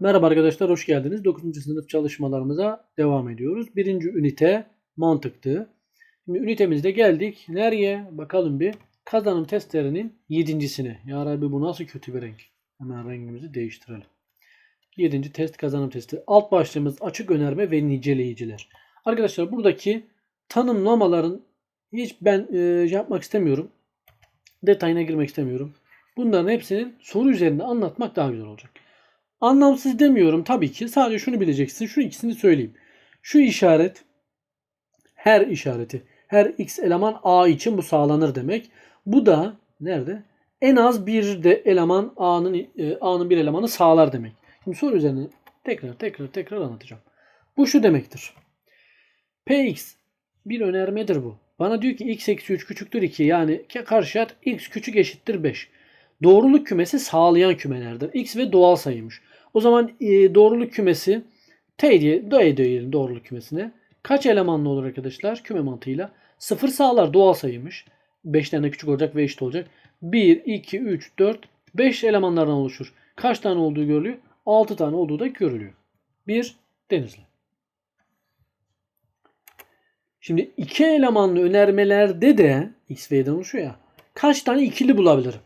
Merhaba arkadaşlar, hoş geldiniz. 9. sınıf çalışmalarımıza devam ediyoruz. Birinci ünite mantıktı. Şimdi ünitemizde geldik. Nereye? Bakalım bir. Kazanım testlerinin yedincisine. Ya Rabbi bu nasıl kötü bir renk. Hemen rengimizi değiştirelim. Yedinci test kazanım testi. Alt başlığımız açık önerme ve niceleyiciler. Arkadaşlar buradaki tanımlamaların hiç ben e, yapmak istemiyorum. Detayına girmek istemiyorum. Bunların hepsinin soru üzerinde anlatmak daha güzel olacak. Anlamsız demiyorum tabii ki. Sadece şunu bileceksin. Şu ikisini söyleyeyim. Şu işaret her işareti her x eleman a için bu sağlanır demek. Bu da nerede? En az bir de eleman a'nın e, a'nın bir elemanı sağlar demek. Şimdi soru üzerine tekrar tekrar tekrar anlatacağım. Bu şu demektir. Px bir önermedir bu. Bana diyor ki x eksi 3 küçüktür 2 yani karşı şart x küçük eşittir 5. Doğruluk kümesi sağlayan kümelerdir. X ve doğal sayıymış. O zaman e, doğruluk kümesi T diye D diyelim doğruluk kümesine. Kaç elemanlı olur arkadaşlar? Küme mantığıyla. 0 sağlar doğal sayıymış. 5 tane küçük olacak ve eşit olacak. 1, 2, 3, 4, 5 elemanlardan oluşur. Kaç tane olduğu görülüyor? 6 tane olduğu da görülüyor. 1. Denizli. Şimdi iki elemanlı önermelerde de X ve Y'den oluşuyor ya. Kaç tane ikili bulabilirim?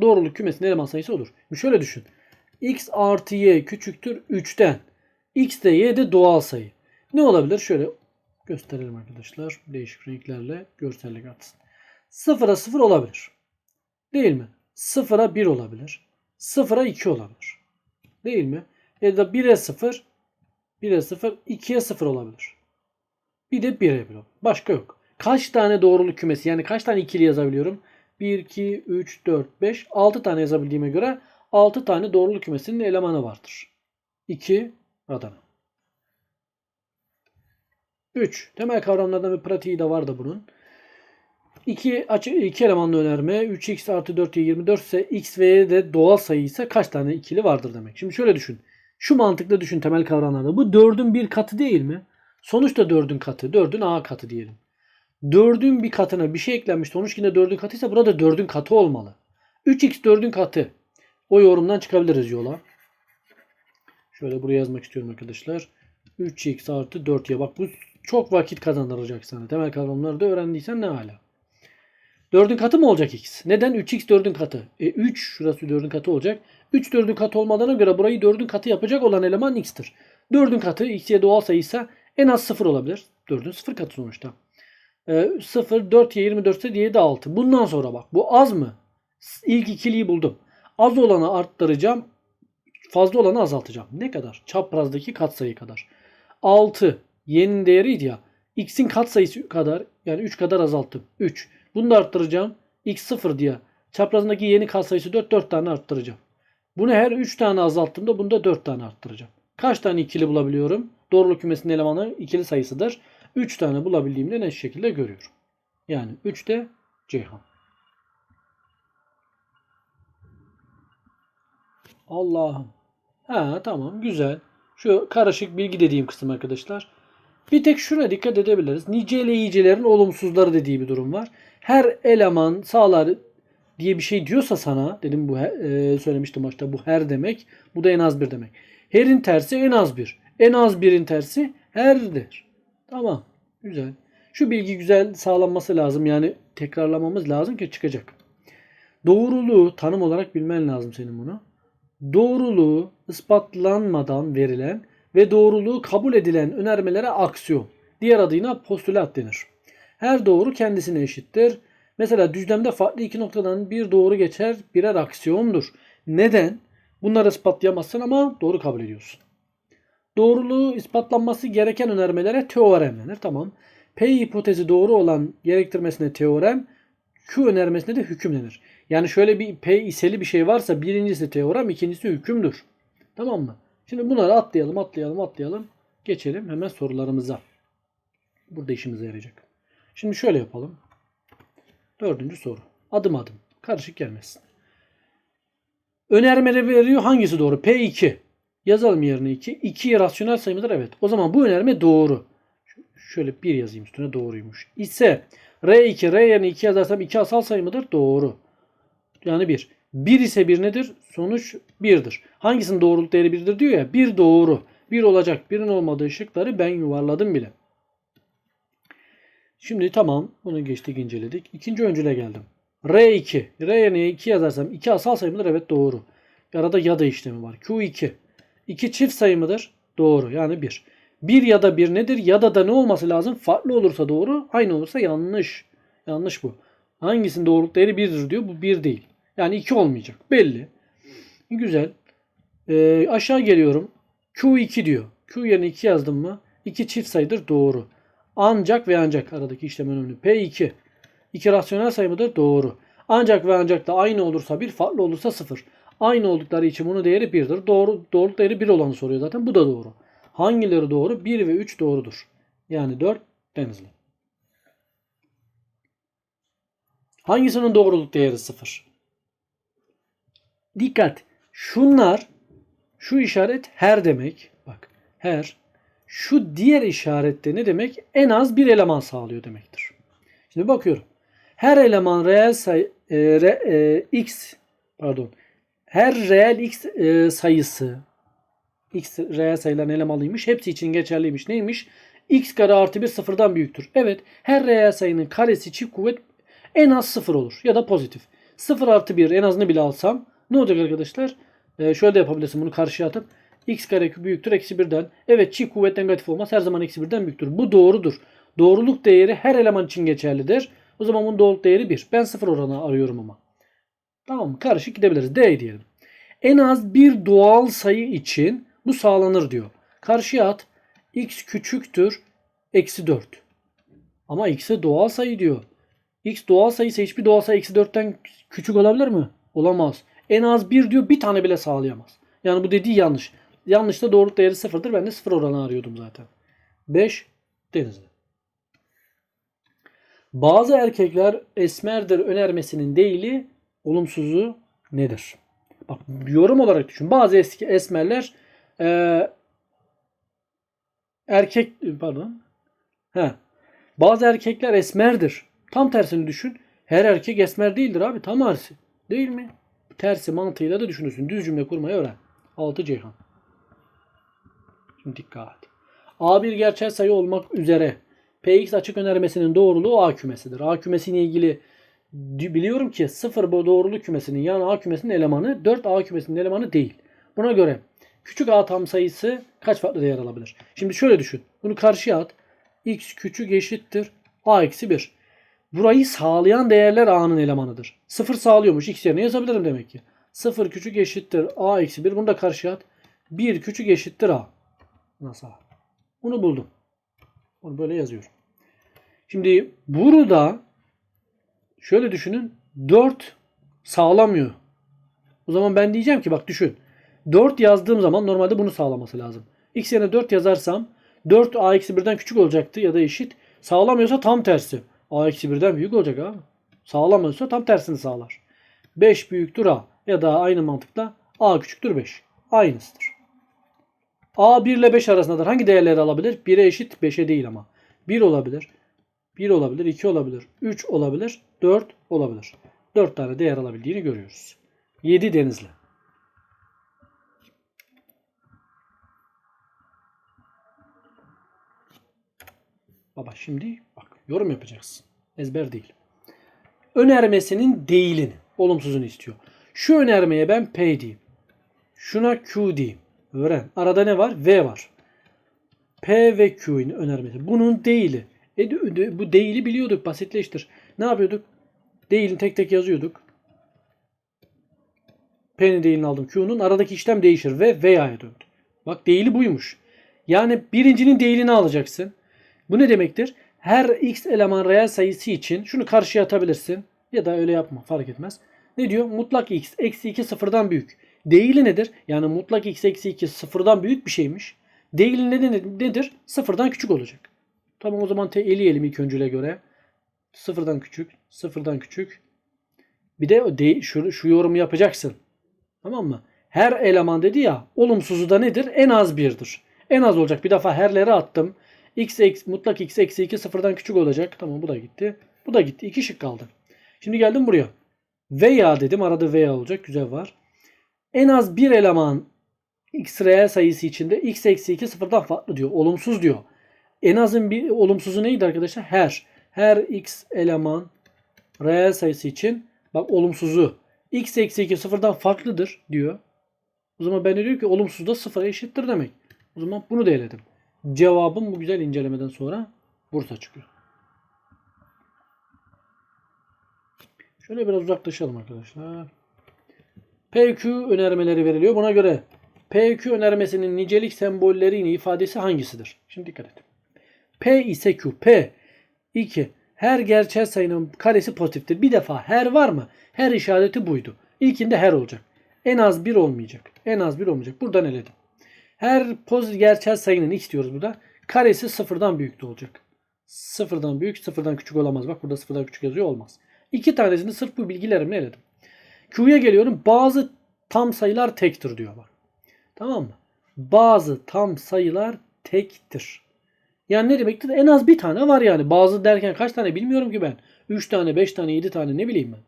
Doğruluk kümesinin eleman sayısı olur. Şöyle düşün. X artı Y küçüktür 3'ten. X de Y de doğal sayı. Ne olabilir? Şöyle gösterelim arkadaşlar. Değişik renklerle görsellik atsın. 0'a 0 olabilir. Değil mi? 0'a 1 olabilir. 0'a 2 olabilir. Değil mi? Ya da 1'e 0, 1'e 0, 2'ye 0 olabilir. Bir de 1'e 1 olabilir. Başka yok. Kaç tane doğruluk kümesi yani kaç tane ikili yazabiliyorum? 1, 2, 3, 4, 5, 6 tane yazabildiğime göre 6 tane doğruluk kümesinin elemanı vardır. 2 Adana. 3. Temel kavramlardan bir pratiği de var da bunun. 2, açı, 2 elemanlı önerme 3x artı 4y 24 ise x ve y de doğal sayı ise kaç tane ikili vardır demek. Şimdi şöyle düşün. Şu mantıkla düşün temel kavramlarda. Bu 4'ün bir katı değil mi? Sonuçta 4'ün katı. 4'ün a katı diyelim. 4'ün bir katına bir şey eklenmiş. Sonuç yine 4'ün katıysa burada 4'ün katı olmalı. 3x 4'ün katı. O yorumdan çıkabiliriz yola. Şöyle buraya yazmak istiyorum arkadaşlar. 3x artı 4y. Bak bu çok vakit kazandıracak sana. Temel kavramları da öğrendiysen ne hala. 4'ün katı mı olacak x? Neden? 3x 4'ün katı. E 3 şurası 4'ün katı olacak. 3 4'ün katı olmadığına göre burayı 4'ün katı yapacak olan eleman x'tir. 4'ün katı x'ye doğal sayıysa en az 0 olabilir. 4'ün 0 katı sonuçta. E, 0, 4'ye 24 ise diye de 6. Bundan sonra bak bu az mı? İlk ikiliyi buldum. Az olanı arttıracağım. Fazla olanı azaltacağım. Ne kadar? Çaprazdaki katsayı kadar. 6 y'nin değeriydi ya. X'in katsayısı kadar yani 3 kadar azalttım. 3. Bunu da arttıracağım. X 0 diye. Çaprazındaki yeni katsayısı 4. 4 tane arttıracağım. Bunu her 3 tane azalttığımda bunda 4 tane arttıracağım. Kaç tane ikili bulabiliyorum? Doğruluk kümesinin elemanı ikili sayısıdır. 3 tane bulabildiğimde net şekilde görüyorum. Yani 3 de Ceyhan. Allah'ım. Ha tamam güzel. Şu karışık bilgi dediğim kısım arkadaşlar. Bir tek şuna dikkat edebiliriz. Niceleyicilerin olumsuzları dediği bir durum var. Her eleman sağlar diye bir şey diyorsa sana dedim bu e, söylemiştim başta bu her demek. Bu da en az bir demek. Her'in tersi en az bir. En az birin tersi herdir. Tamam. Güzel. Şu bilgi güzel sağlanması lazım. Yani tekrarlamamız lazım ki çıkacak. Doğruluğu tanım olarak bilmen lazım senin bunu. Doğruluğu ispatlanmadan verilen ve doğruluğu kabul edilen önermelere aksiyon. Diğer adıyla postülat denir. Her doğru kendisine eşittir. Mesela düzlemde farklı iki noktadan bir doğru geçer birer aksiyondur. Neden? Bunları ispatlayamazsın ama doğru kabul ediyorsun. Doğruluğu ispatlanması gereken önermelere teorem denir. Tamam. P hipotezi doğru olan gerektirmesine teorem, Q önermesine de hüküm denir. Yani şöyle bir P iseli bir şey varsa birincisi teorem, ikincisi hükümdür. Tamam mı? Şimdi bunları atlayalım, atlayalım, atlayalım. Geçelim hemen sorularımıza. Burada işimize yarayacak. Şimdi şöyle yapalım. Dördüncü soru. Adım adım. Karışık gelmesin. Önermeleri veriyor. Hangisi doğru? P2. Yazalım yerine 2. 2 rasyonel sayı mıdır? Evet. O zaman bu önerme doğru. Şöyle 1 yazayım üstüne doğruymuş. İse R2, R yerine 2 yazarsam 2 asal sayı mıdır? Doğru. Yani 1. 1 ise 1 nedir? Sonuç 1'dir. Hangisinin doğruluk değeri 1'dir diyor ya. 1 doğru. 1 olacak. 1'in olmadığı şıkları ben yuvarladım bile. Şimdi tamam. Bunu geçtik inceledik. İkinci öncüle geldim. R2. R yerine 2 yazarsam 2 asal sayı mıdır? Evet doğru. Arada ya da işlemi var. Q2. 2 çift sayı mıdır? Doğru. Yani 1. 1 ya da 1 nedir? Ya da da ne olması lazım? Farklı olursa doğru. Aynı olursa yanlış. Yanlış bu. Hangisinin doğruluk değeri 1'dir diyor. Bu 1 değil. Yani 2 olmayacak. Belli. Güzel. Ee, aşağı geliyorum. Q2 diyor. Q yerine 2 yazdım mı? 2 çift sayıdır. Doğru. Ancak ve ancak aradaki işlem önemli. P2. 2 rasyonel sayı mıdır? Doğru. Ancak ve ancak da aynı olursa 1, farklı olursa 0. Aynı oldukları için bunun değeri 1'dir. Doğru, doğruluk değeri 1 olanı soruyor zaten. Bu da doğru. Hangileri doğru? 1 ve 3 doğrudur. Yani 4 denizli. Hangisinin doğruluk değeri 0? Dikkat. Şunlar şu işaret her demek. Bak her. Şu diğer işarette ne demek? En az bir eleman sağlıyor demektir. Şimdi bakıyorum. Her eleman reel sayı e, re, e, x pardon. Her reel x e, sayısı x reel sayıların elemanıymış. Hepsi için geçerliymiş. Neymiş? x kare artı 1 sıfırdan büyüktür. Evet. Her reel sayının karesi çift kuvvet en az sıfır olur. Ya da pozitif. 0 artı 1 en azını bile alsam ne olacak arkadaşlar? Ee, şöyle de yapabilirsin bunu karşıya atıp x kare büyüktür eksi 1'den. Evet çift kuvvet negatif olmaz. Her zaman eksi 1'den büyüktür. Bu doğrudur. Doğruluk değeri her eleman için geçerlidir. O zaman bunun doğruluk değeri 1. Ben 0 oranı arıyorum ama. Tamam mı? Karışık gidebiliriz. D diyelim. En az bir doğal sayı için bu sağlanır diyor. Karşıya at. x küçüktür. Eksi 4. Ama x'e doğal sayı diyor. x doğal sayı ise hiçbir doğal sayı eksi 4'ten küçük olabilir mi? Olamaz. En az 1 diyor bir tane bile sağlayamaz. Yani bu dediği yanlış. Yanlış da doğruluk değeri sıfırdır. Ben de sıfır oranı arıyordum zaten. 5 denizli. Bazı erkekler esmerdir önermesinin değili olumsuzu nedir? Bak yorum olarak düşün. Bazı eski esmerler e, erkek pardon. He. Bazı erkekler esmerdir. Tam tersini düşün. Her erkek esmer değildir abi. Tam tersi. Değil mi? Tersi mantığıyla da düşünürsün. Düz cümle kurmayı öğren. 6 Ceyhan. Şimdi dikkat. A bir gerçel sayı olmak üzere Px açık önermesinin doğruluğu A kümesidir. A kümesiyle ilgili biliyorum ki 0 bu doğruluk kümesinin yani A kümesinin elemanı 4 A kümesinin elemanı değil. Buna göre küçük A tam sayısı kaç farklı değer alabilir? Şimdi şöyle düşün. Bunu karşıya at. X küçük eşittir A eksi 1. Burayı sağlayan değerler A'nın elemanıdır. 0 sağlıyormuş. X yerine yazabilirim demek ki. 0 küçük eşittir A eksi 1. Bunu da karşıya at. 1 küçük eşittir A. Nasıl A? Bunu buldum. Onu böyle yazıyorum. Şimdi burada şöyle düşünün. 4 sağlamıyor. O zaman ben diyeceğim ki bak düşün. 4 yazdığım zaman normalde bunu sağlaması lazım. X yerine 4 yazarsam 4 A eksi 1'den küçük olacaktı ya da eşit. Sağlamıyorsa tam tersi. A eksi 1'den büyük olacak abi. Sağlamıyorsa tam tersini sağlar. 5 büyüktür A. Ya da aynı mantıkla A küçüktür 5. Aynısıdır. A 1 ile 5 arasındadır. Hangi değerleri alabilir? 1'e eşit 5'e değil ama. 1 olabilir. 1 olabilir. 2 olabilir. 3 olabilir. 4 olabilir. 4 tane değer alabildiğini görüyoruz. 7 denizli. Baba şimdi bak yorum yapacaksın. Ezber değil. Önermesinin değilini, olumsuzunu istiyor. Şu önermeye ben P diyeyim. Şuna Q diyeyim. Öğren. Arada ne var? V var. P ve Q'nin önermesi. Bunun değili. E, bu değili biliyorduk. Basitleştir. Ne yapıyorduk? Değilini tek tek yazıyorduk. P'nin değilini aldım. Q'nun aradaki işlem değişir ve V'ye döndü. Bak değili buymuş. Yani birincinin değilini alacaksın. Bu ne demektir? Her x eleman reel sayısı için şunu karşıya atabilirsin. Ya da öyle yapma fark etmez. Ne diyor? Mutlak x eksi 2 sıfırdan büyük. Değili nedir? Yani mutlak x eksi 2 sıfırdan büyük bir şeymiş. Değili nedir? nedir? Sıfırdan küçük olacak. Tamam o zaman te eleyelim ilk öncüle göre. Sıfırdan küçük, sıfırdan küçük. Bir de de şu, şu yorumu yapacaksın. Tamam mı? Her eleman dedi ya olumsuzu da nedir? En az birdir. En az olacak. Bir defa herleri attım. x, x mutlak x eksi 2 sıfırdan küçük olacak. Tamam bu da gitti. Bu da gitti. İki şık kaldı. Şimdi geldim buraya. Veya dedim. Arada veya olacak. Güzel var. En az bir eleman x reel sayısı içinde x eksi 2 sıfırdan farklı diyor. Olumsuz diyor. En azın bir olumsuzu neydi arkadaşlar? Her. Her x eleman reel sayısı için bak olumsuzu x eksi 2 sıfırdan farklıdır diyor. O zaman ben de diyor ki olumsuz da sıfıra eşittir demek. O zaman bunu da eledim. Cevabım bu güzel incelemeden sonra Bursa çıkıyor. Şöyle biraz uzaklaşalım arkadaşlar. PQ önermeleri veriliyor. Buna göre PQ önermesinin nicelik sembollerinin ifadesi hangisidir? Şimdi dikkat et. P ise Q. P 2. Her gerçel sayının karesi pozitiftir. Bir defa her var mı? Her işareti buydu. İlkinde her olacak. En az 1 olmayacak. En az 1 olmayacak. Buradan eledim. Her pozitif gerçel sayının x diyoruz burada. Karesi sıfırdan büyük de olacak. Sıfırdan büyük, sıfırdan küçük olamaz. Bak burada sıfırdan küçük yazıyor olmaz. İki tanesini sırf bu bilgilerimle eledim. Q'ya geliyorum. Bazı tam sayılar tektir diyor bak. Tamam mı? Bazı tam sayılar tektir. Yani ne demektir? En az bir tane var yani. Bazı derken kaç tane bilmiyorum ki ben. 3 tane, 5 tane, 7 tane ne bileyim ben.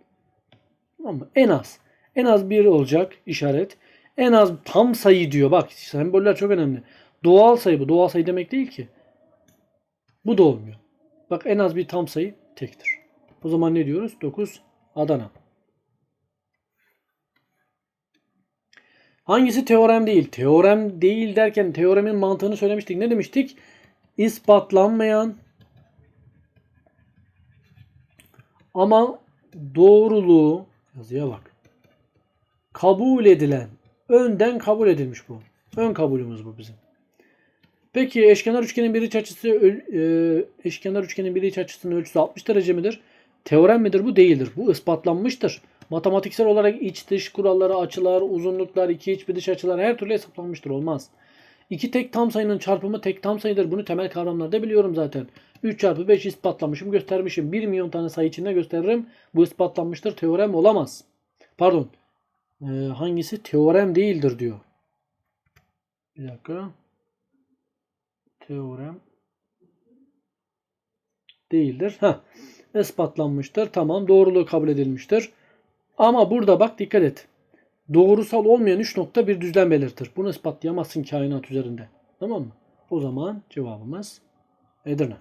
Tamam mı? En az. En az bir olacak işaret. En az tam sayı diyor. Bak semboller çok önemli. Doğal sayı bu. Doğal sayı demek değil ki. Bu da olmuyor. Bak en az bir tam sayı tektir. O zaman ne diyoruz? 9 Adana. Hangisi teorem değil? Teorem değil derken teoremin mantığını söylemiştik. Ne demiştik? İspatlanmayan ama doğruluğu yazıya bak. Kabul edilen, önden kabul edilmiş bu. Ön kabulümüz bu bizim. Peki eşkenar üçgenin bir iç açısı e, eşkenar üçgenin bir iç açısının ölçüsü 60 derece midir? Teorem midir? Bu değildir. Bu ispatlanmıştır. Matematiksel olarak iç dış kuralları, açılar, uzunluklar, iki iç bir dış açılar her türlü hesaplanmıştır. Olmaz. İki tek tam sayının çarpımı tek tam sayıdır. Bunu temel kavramlarda biliyorum zaten. 3 çarpı 5 ispatlamışım, göstermişim. 1 milyon tane sayı içinde gösteririm. Bu ispatlanmıştır. Teorem olamaz. Pardon. Ee, hangisi? Teorem değildir diyor. Bir dakika. Teorem değildir. Ha, ispatlanmıştır. Tamam. Doğruluğu kabul edilmiştir. Ama burada bak dikkat et. Doğrusal olmayan 3 nokta bir düzlem belirtir. Bunu ispatlayamazsın kainat üzerinde. Tamam mı? O zaman cevabımız Edirne.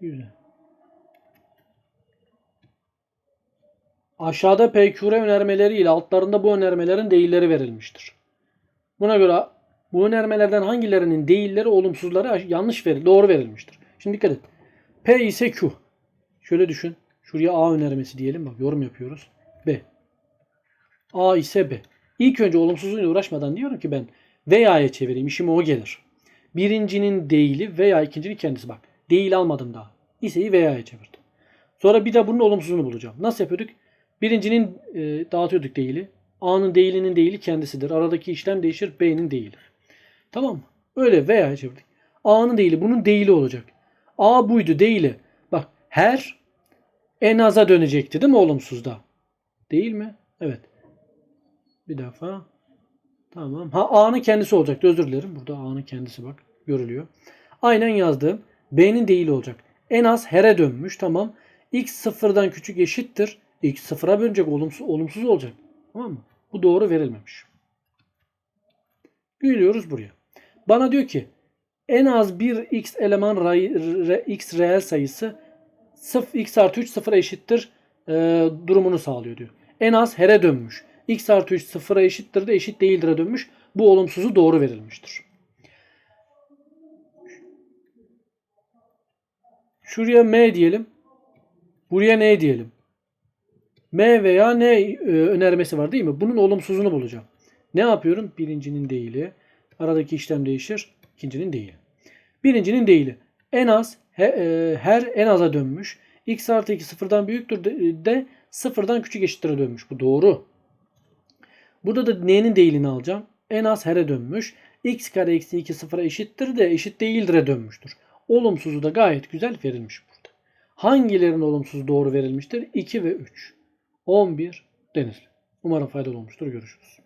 Güzel. Aşağıda PQR önermeleri ile altlarında bu önermelerin değilleri verilmiştir. Buna göre bu önermelerden hangilerinin değilleri olumsuzları yanlış verildi, doğru verilmiştir. Şimdi dikkat et. P ise Q. Şöyle düşün. Şuraya A önermesi diyelim. Bak yorum yapıyoruz. B. A ise B. İlk önce olumsuzluğuyla uğraşmadan diyorum ki ben veya'ya çevireyim. İşime o gelir. Birincinin değili veya ikincinin kendisi. Bak değil almadım daha. İseyi veya'ya çevirdim. Sonra bir de bunun olumsuzunu bulacağım. Nasıl yapıyorduk? Birincinin e, dağıtıyorduk değili. A'nın değilinin değili kendisidir. Aradaki işlem değişir. B'nin değili. Tamam mı? Öyle veya'ya çevirdik. A'nın değili bunun değili olacak. A buydu değili. Bak her en aza dönecekti değil mi olumsuzda? Değil mi? Evet. Bir defa. Tamam. Ha A'nın kendisi olacaktı. Özür dilerim. Burada A'nın kendisi bak. Görülüyor. Aynen yazdım. B'nin değili olacak. En az her'e dönmüş. Tamam. X sıfırdan küçük eşittir. X sıfıra bölünecek. Olumsuz, olumsuz olacak. Tamam mı? Bu doğru verilmemiş. Geliyoruz buraya. Bana diyor ki en az bir x eleman ray- re- x reel sayısı 0 x artı 3 sıfıra eşittir e, durumunu sağlıyor diyor. En az her'e dönmüş. x artı 3 sıfıra eşittir de eşit değildir'e dönmüş. Bu olumsuzu doğru verilmiştir. Şuraya m diyelim. Buraya n diyelim. M veya N e, önermesi var değil mi? Bunun olumsuzunu bulacağım. Ne yapıyorum? Birincinin değili. Aradaki işlem değişir. İkincinin değili. Birincinin değili. En az e, her en aza dönmüş. X artı 2 sıfırdan büyüktür de, sıfırdan küçük eşittir'e dönmüş. Bu doğru. Burada da n'nin değilini alacağım. En az her'e dönmüş. X kare eksi 2 sıfıra eşittir de eşit değildir'e dönmüştür. Olumsuzu da gayet güzel verilmiş burada. Hangilerinin olumsuzu doğru verilmiştir? 2 ve 3. 11 Denizli. Umarım faydalı olmuştur. Görüşürüz.